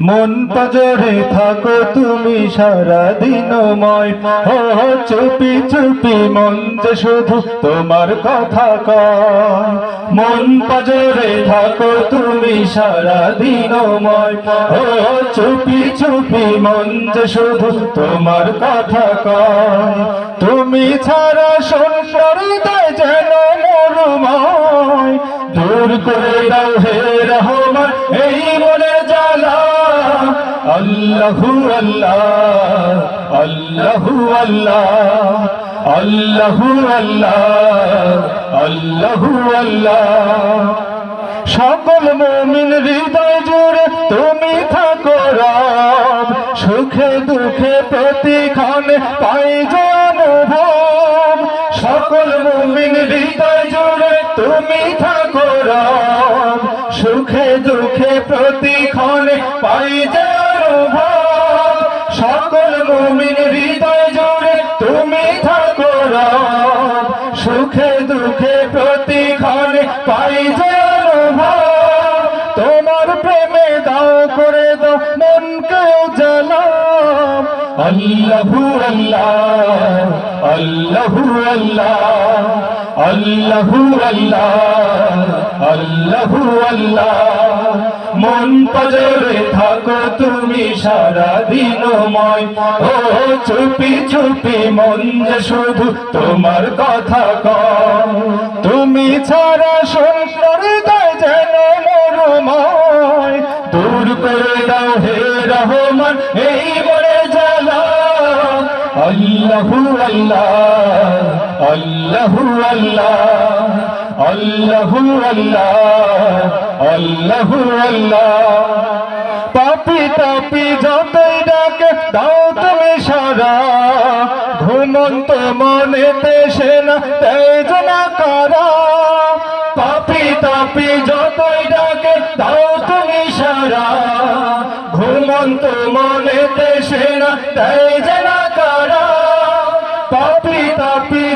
মন পাজরে থাকো তুমি সারা দিনময়। ও চুপি চুপি, মন যে শুধু তোমার কথা কয়। মন পাজরে থাকো তুমি সারা দিনময়। ও চুপি চুপি, মন যে শুধু তোমার কথা কয়। তুমি ছাড়া দেয় যেন মরুময়। দূর করে দাও হে রহমান, এই মনে জ্বালা। আল্লাহু আল্লাহ আল্লাহু আল্লাহ আল্লাহু আল্লাহ, আল্লাহু সকল মুমিন হৃদয় জুড়ে তুমি থাকো রব, সুখে দুঃখে প্রতিক্ষণে পাই যে অনুভব। সকল মুমিন হৃদয় জুড়ে তুমি থাকো রব, সুখে দুঃখে প্রতিক্ষণে পাই যে অনুভব সকল মুমিন হৃদয় জুড়ে তুমি থাকো সুখে দুঃখে প্রতিক্ষণে পাই যে তোমার প্রেমে দাও, করে দাও, মনকে জ্বালাম আল্লাহু আল্লাহ আল্লাহু আল্লাহ আল্লাহু আল্লাহ। আল্লাহু আল্লাহ, মন পাজরে থাকো তুমি সারা দিনময় ও চুপি চুপি মন যে শুধু তোমার কথা কম তুমি ছাড়া সুন্দর যেন মরুময়। দূর করে দাও হে রহমান, এই বড়ে জ্বালা। আল্লাহু আল্লাহ আল্লাহু আল্লাহ। আল্লাহু আল্লাহ আল্লাহু আল্লাহ। পাপি তাপি যতই ডাকে, দাও তুমি সারা। ঘুমন্ত মনেতে সেনা তেজনা কারা। পাপি তাপি যতই ডাকে, দাও তুমি সারা। ঘুমন্ত মনেতে সেনা তেজনা কারা। পাপি তাপি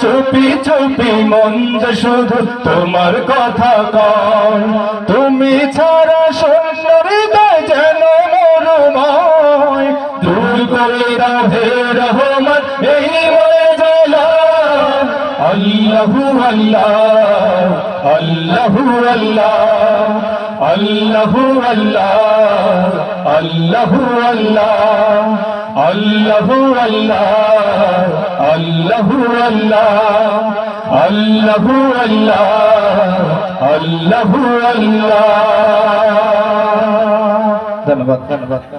চুপি চুপি মন শুধু তোমার কথা কয়। তুমি ছাড়া সুন্দর যেন মরুময়। দূর করে হে রহমান, এই মনে জ্বালা। আল্লাহু আল্লাহ আল্লাহু আল্লাহ আল্লাহু আল্লাহ আল্লাহু আল্লাহ। আল্লাহু আল্লাহ আল্লাহু আল্লাহ আল্লাহু আল্লাহ আল্লাহু আল্লাহ। ধন্যবাদ ধন্যবাদ।